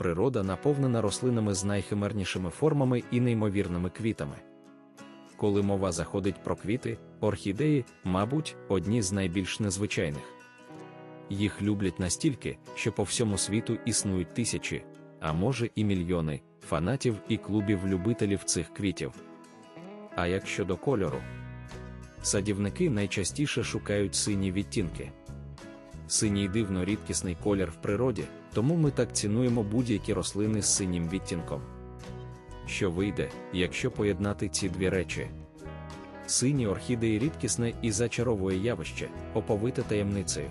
природа наповнена рослинами з найхимернішими формами і неймовірними квітами. Коли мова заходить про квіти, орхідеї, мабуть, одні з найбільш незвичайних. Їх люблять настільки, що по всьому світу існують тисячі, а може і мільйони фанатів і клубів любителів цих квітів. А як щодо кольору, садівники найчастіше шукають сині відтінки. Синій дивно рідкісний колір в природі, тому ми так цінуємо будь-які рослини з синім відтінком. Що вийде, якщо поєднати ці дві речі? Сині орхідеї рідкісне і зачаровує явище, оповите таємницею.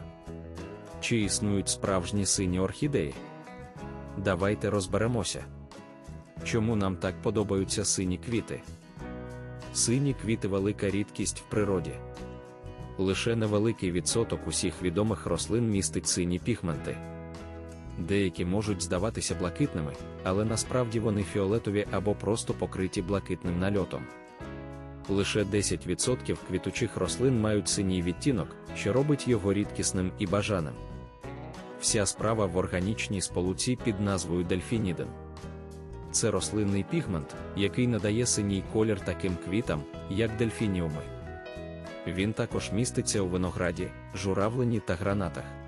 Чи існують справжні сині орхідеї? Давайте розберемося. Чому нам так подобаються сині квіти? Сині квіти велика рідкість в природі. Лише невеликий відсоток усіх відомих рослин містить сині пігменти. Деякі можуть здаватися блакитними, але насправді вони фіолетові або просто покриті блакитним нальотом. Лише 10% квітучих рослин мають синій відтінок, що робить його рідкісним і бажаним. Вся справа в органічній сполуці під назвою дельфініден. Це рослинний пігмент, який надає синій колір таким квітам, як дельфініуми. Він також міститься у винограді, журавлині та гранатах.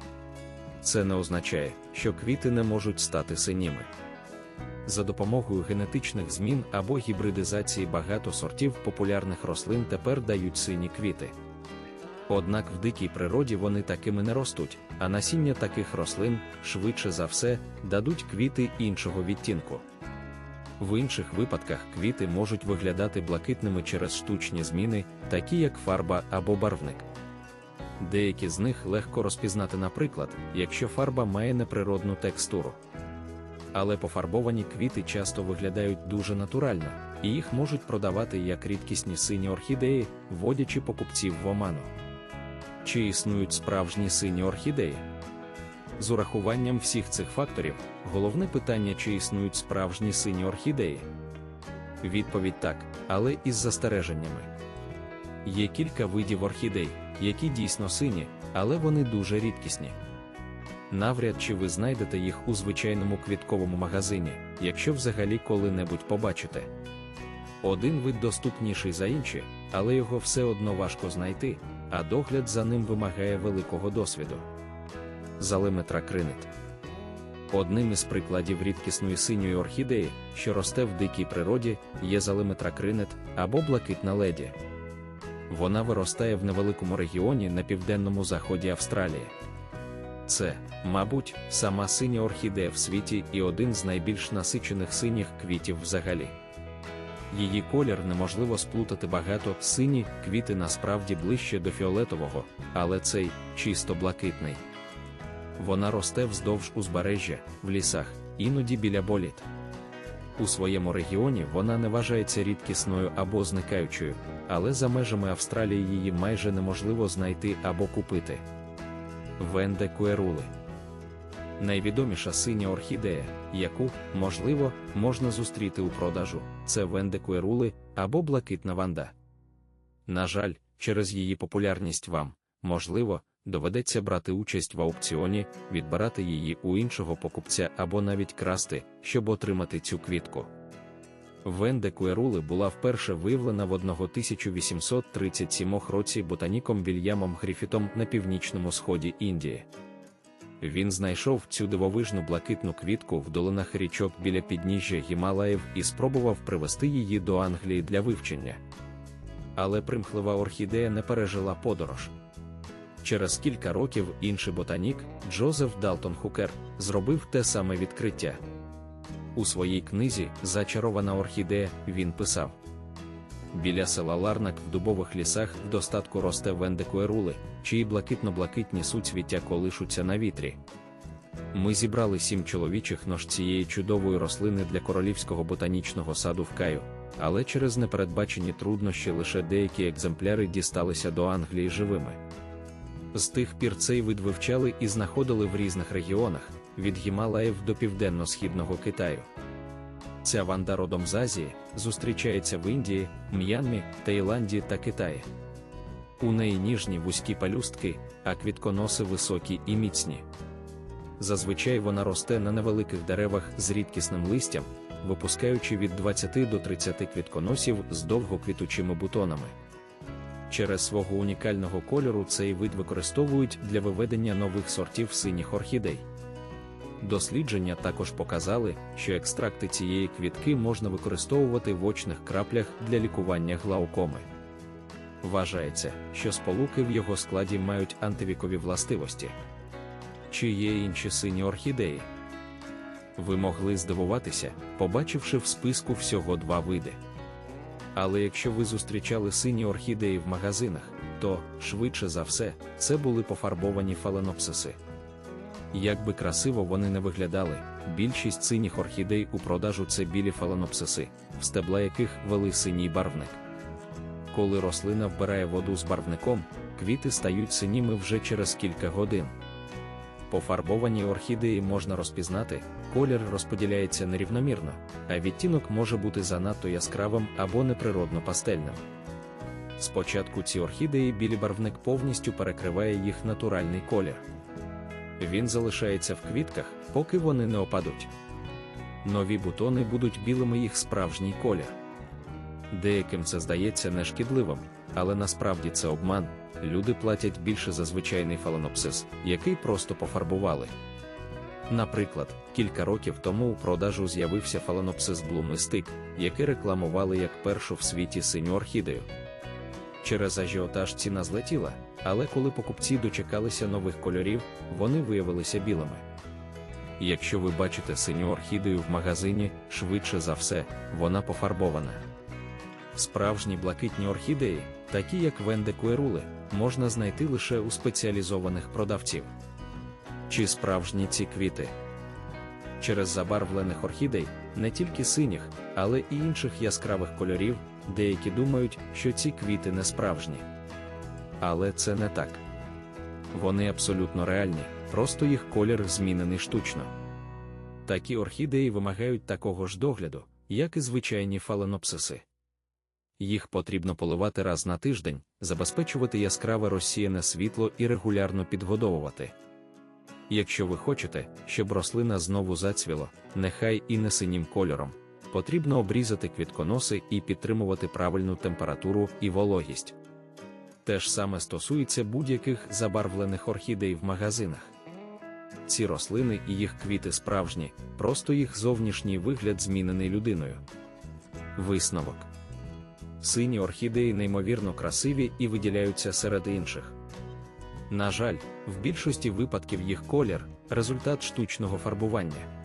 Це не означає, що квіти не можуть стати синіми. За допомогою генетичних змін або гібридизації багато сортів популярних рослин тепер дають сині квіти. Однак в дикій природі вони такими не ростуть, а насіння таких рослин, швидше за все, дадуть квіти іншого відтінку. В інших випадках квіти можуть виглядати блакитними через штучні зміни, такі як фарба або барвник. Деякі з них легко розпізнати, наприклад, якщо фарба має неприродну текстуру. Але пофарбовані квіти часто виглядають дуже натурально, і їх можуть продавати як рідкісні сині орхідеї, вводячи покупців в оману. Чи існують справжні сині орхідеї? З урахуванням всіх цих факторів, головне питання, чи існують справжні сині орхідеї. Відповідь так, але із застереженнями. Є кілька видів орхідей, які дійсно сині, але вони дуже рідкісні. Навряд чи ви знайдете їх у звичайному квітковому магазині, якщо взагалі коли-небудь побачите. Один вид доступніший за інші, але його все одно важко знайти, а догляд за ним вимагає великого досвіду. Залиметра кринит. Одним із прикладів рідкісної синьої орхідеї, що росте в дикій природі, є залиметра кринет або блакитна леді. Вона виростає в невеликому регіоні на південному заході Австралії. Це, мабуть, сама синя орхідея в світі і один з найбільш насичених синіх квітів взагалі. Її колір неможливо сплутати багато, сині квіти насправді ближче до фіолетового, але цей чисто блакитний. Вона росте вздовж узбережжя, в лісах, іноді біля боліт. У своєму регіоні вона не вважається рідкісною або зникаючою, але за межами Австралії її майже неможливо знайти або купити. Венде куерули найвідоміша синя орхідея, яку, можливо, можна зустріти у продажу, це Венде куерули або блакитна ванда. На жаль, через її популярність вам, можливо, доведеться брати участь в аукціоні, відбирати її у іншого покупця або навіть красти, щоб отримати цю квітку. Венде Куерули була вперше виявлена в 1837 році ботаніком Вільямом Гріфітом на північному сході Індії. Він знайшов цю дивовижну блакитну квітку в долинах річок біля підніжжя Гімалаїв і спробував привезти її до Англії для вивчення. Але примхлива орхідея не пережила подорож. Через кілька років інший ботанік, Джозеф Далтон Хукер, зробив те саме відкриття. У своїй книзі Зачарована орхідея він писав: Біля села Ларнак в дубових лісах в достатку росте вендекуерули, чиї блакитно-блакитні суцвіття колишуться на вітрі. Ми зібрали сім чоловічих нож цієї чудової рослини для королівського ботанічного саду в Каю, але через непередбачені труднощі лише деякі екземпляри дісталися до Англії живими. З тих пір цей вид вивчали і знаходили в різних регіонах, від Гімалаїв до південно-східного Китаю. Ця ванда родом з Азії зустрічається в Індії, М'янмі, Таїланді та Китаї. У неї ніжні вузькі палюстки, а квітконоси високі і міцні. Зазвичай вона росте на невеликих деревах з рідкісним листям, випускаючи від 20 до 30 квітконосів з довгоквітучими бутонами. Через свого унікального кольору цей вид використовують для виведення нових сортів синіх орхідей. Дослідження також показали, що екстракти цієї квітки можна використовувати в очних краплях для лікування глаукоми. Вважається, що сполуки в його складі мають антивікові властивості. Чи є інші сині орхідеї? Ви могли здивуватися, побачивши в списку всього два види. Але якщо ви зустрічали сині орхідеї в магазинах, то, швидше за все, це були пофарбовані фаленопсиси. Як би красиво вони не виглядали, більшість синіх орхідей у продажу це білі фаленопсиси, в стебла яких вели синій барвник. Коли рослина вбирає воду з барвником, квіти стають синіми вже через кілька годин. Пофарбовані орхідеї можна розпізнати, колір розподіляється нерівномірно, а відтінок може бути занадто яскравим або неприродно пастельним. Спочатку ці орхідеї білий барвник повністю перекриває їх натуральний колір. Він залишається в квітках, поки вони не опадуть. Нові бутони будуть білими їх справжній колір. Деяким це здається нешкідливим, але насправді це обман. Люди платять більше за звичайний фаленопсис, який просто пофарбували. Наприклад, кілька років тому у продажу з'явився фаленопсис Блумистик, який рекламували як першу в світі синю орхідею. Через ажіотаж ціна злетіла, але коли покупці дочекалися нових кольорів, вони виявилися білими. Якщо ви бачите синю орхідею в магазині, швидше за все, вона пофарбована. Справжні блакитні орхідеї, такі як Венде Куерули, можна знайти лише у спеціалізованих продавців. Чи справжні ці квіти? Через забарвлених орхідей, не тільки синіх, але і інших яскравих кольорів, деякі думають, що ці квіти не справжні. Але це не так. Вони абсолютно реальні, просто їх колір змінений штучно. Такі орхідеї вимагають такого ж догляду, як і звичайні фаленопсиси. Їх потрібно поливати раз на тиждень, забезпечувати яскраве розсіяне світло і регулярно підгодовувати. Якщо ви хочете, щоб рослина знову зацвіло, нехай і не синім кольором, потрібно обрізати квітконоси і підтримувати правильну температуру і вологість. Те ж саме стосується будь-яких забарвлених орхідей в магазинах. Ці рослини і їх квіти справжні, просто їх зовнішній вигляд змінений людиною. Висновок Сині орхідеї неймовірно красиві і виділяються серед інших. На жаль, в більшості випадків їх колір результат штучного фарбування.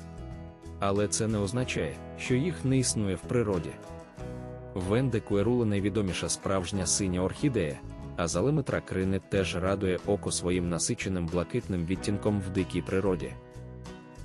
Але це не означає, що їх не існує в природі. Венде Куерула найвідоміша справжня синя орхідея, а залеметра крини теж радує око своїм насиченим блакитним відтінком в дикій природі.